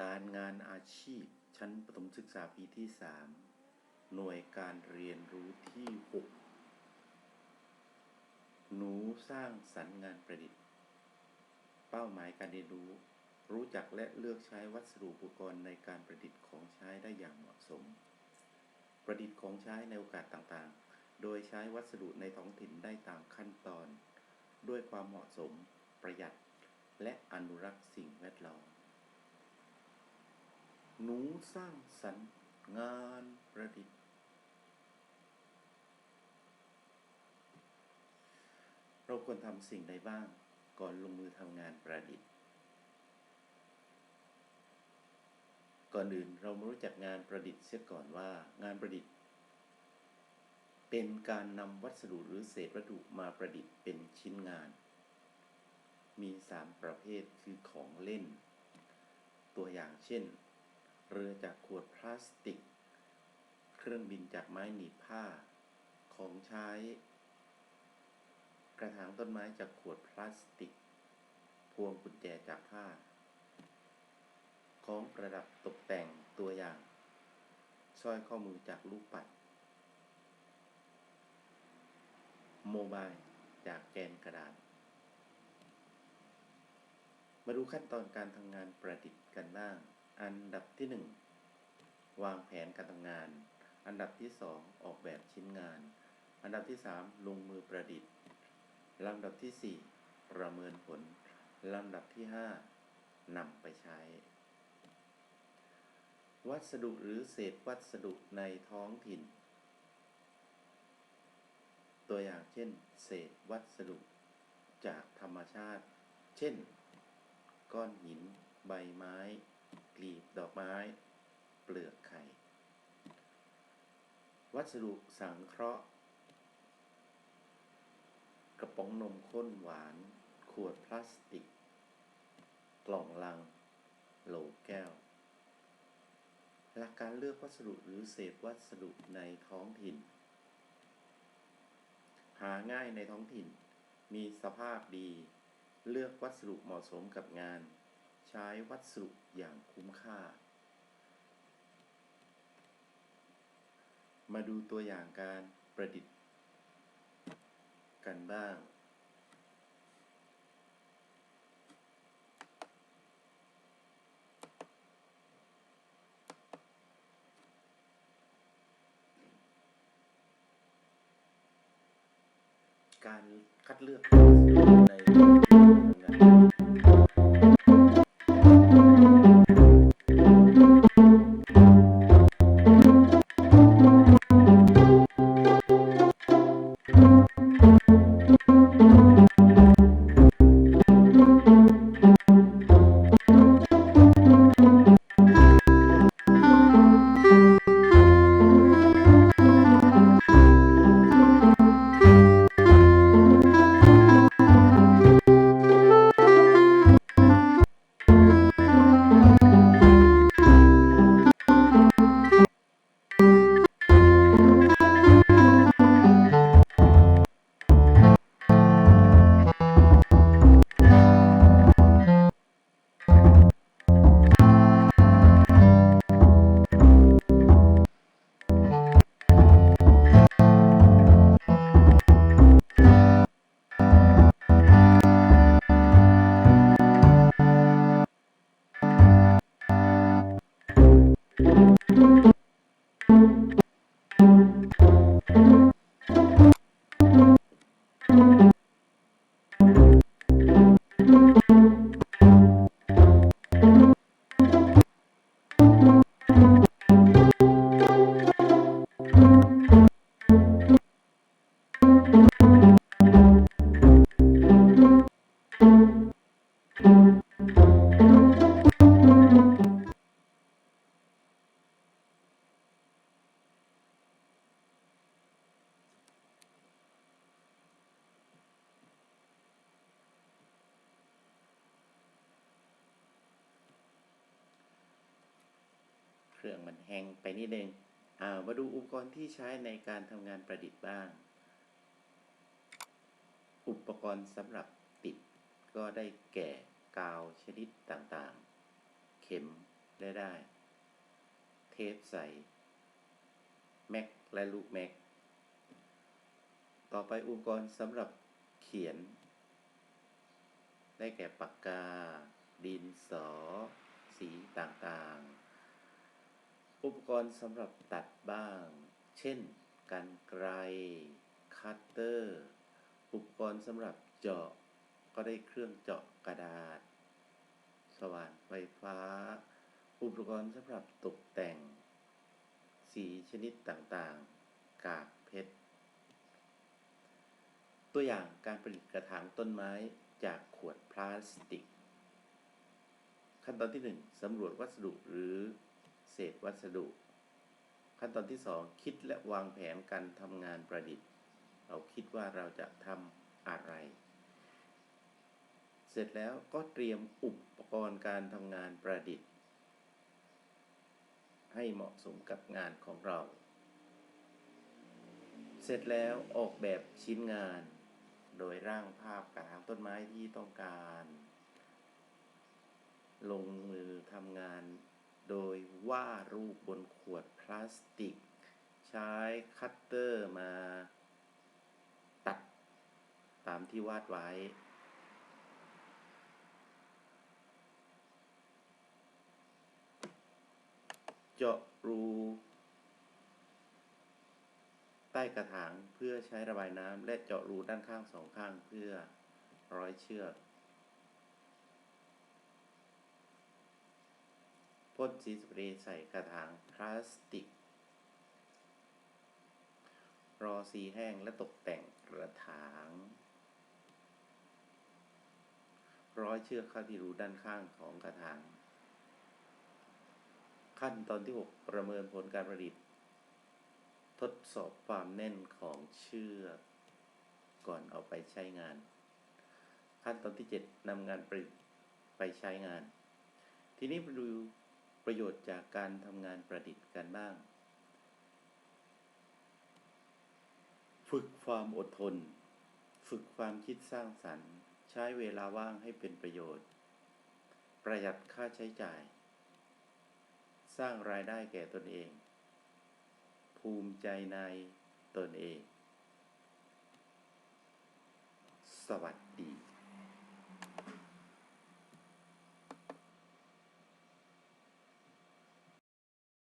การงานอาชีพ ชั้นประถมศึกษาปีที่ 3 หน่วยการเรียนรู้ที่ 6 หนูสร้างสรรค์งานประดิษฐ์ เป้าหมายการเรียนรู้ รู้จักและเลือกใช้วัสดุอุปกรณ์ในการประดิษฐ์ของใช้ได้อย่างเหมาะสม ประดิษฐ์ของใช้ในโอกาสต่างๆ โดยใช้วัสดุในท้องถิ่นได้ตามขั้นตอน ด้วยความเหมาะสม ประหยัด และอนุรักษ์สิ่งแวดล้อม หนูสร้างสรรค์งานประดิษฐ์ เราควรทำสิ่งใดบ้างก่อนลงมือทำงานประดิษฐ์ ก่อนอื่นเรามารู้จักงานประดิษฐ์เสียก่อนว่างานประดิษฐ์ เป็นการนำวัสดุหรือเศษวัตถุมาประดิษฐ์เป็นชิ้นงาน มีสามประเภทคือของเล่น ตัวอย่างเช่น เรือจากขวดพลาสติก เครื่องบินจากไม้หนีบผ้า ของใช้ กระถางต้นไม้จากขวดพลาสติก พวงกุญแจจากผ้า ของประดับตกแต่งตัวอย่างสร้อยข้อมือจากลูกปัด โมบายจากแกนกระดาษ มาดูขั้นตอนการทำงานประดิษฐ์กันบ้าง อันดับที่ 1 วางแผนการทำงาน อันดับที่ 2 ออกแบบชิ้นงาน อันดับที่ 3 ลงมือประดิษฐ์ลำดับที่ 4 ประเมินผล ลำดับที่ 5นำไปใช้ วัสดุหรือเศษวัสดุในท้องถิ่น ตัวอย่างเช่น เศษวัสดุ จากธรรมชาติ เช่น ก้อนหิน ใบไม้ กลีบดอกไม้ เปลือกไข่ วัสดุสังเคราะห์ กระป๋องนมข้นหวาน ขวดพลาสติก กล่องลัง โหลแก้ว หลักการเลือกวัสดุหรือเศษวัสดุในท้องถิ่น หาง่ายในท้องถิ่น มีสภาพดี เลือกวัสดุเหมาะสมกับงาน ใช้วัสดุอย่างคุ้มค่า มาดูตัวอย่างการประดิษฐ์ กันบ้าง การคัดเลือกใน เครื่องมันแห้งไปนิดนึงอ่ามาดูอุปกรณ์ที่ใช้ในการทำงานประดิษฐ์บ้าง อุปกรณ์สำหรับติดก็ได้แก่กาวชนิดต่างๆ เข็มได้ได้ เทปใส แม็กและลูกแม็ก ต่อไปอุปกรณ์สำหรับเขียน ได้แก่ปากกา ดินสอ สีต่างๆ อุปกรณ์สำหรับตัดบ้าง เช่นกันไกร คัตเตอร์ อุปกรณ์สำหรับเจาะ ก็ได้เครื่องเจาะกระดาษ สว่านไฟฟ้า อุปกรณ์สำหรับตกแต่ง สีชนิดต่างๆ กากเพชร ตัวอย่างการผลิตกระถางต้นไม้จากขวดพลาสติก ขั้นตอนที่ 1สำรวจวัสดุหรือ ษวัสดุ ขั้นตอนที่ 2 คิดและวางแผนการทำงานประดิษฐ์ เราคิดว่าเราจะทำอะไร เสร็จแล้วก็เตรียมอุปกรณ์การทำงานประดิษฐ์ ให้เหมาะสมกับงานของเรา เสร็จแล้วออกแบบชิ้นงาน โดยร่างภาพกระถางต้นไม้ที่ต้องการ ลงมือทำงาน โดยวาดรูปบนขวดพลาสติก ใช้คัตเตอร์มาตัดตามที่วาดไว้ เจาะรูใต้กระถางเพื่อใช้ระบายน้ำและเจาะรูด้านข้างสองข้างเพื่อร้อยเชือก พ่นสีสเปรย์ใส่กระถางพลาสติก รอสีแห้งและตกแต่งกระถาง ร้อยเชือกเข้าที่รูด้านข้างของกระถาง ขั้นตอนที่ 6 ประเมินผลการประดิษฐ์ทดสอบความแน่นของเชือกก่อนเอาไปใช้งาน ขั้นตอนที่ 7นำงานประดิษฐ์ไปใช้งาน ทีนี้มาดู ประโยชน์จากการทำงานประดิษฐ์กันบ้าง ฝึกความอดทน ฝึกความคิดสร้างสรรค์ ใช้เวลาว่างให้เป็นประโยชน์ ประหยัดค่าใช้จ่าย สร้างรายได้แก่ตนเอง ภูมิใจในตนเอง สวัสดี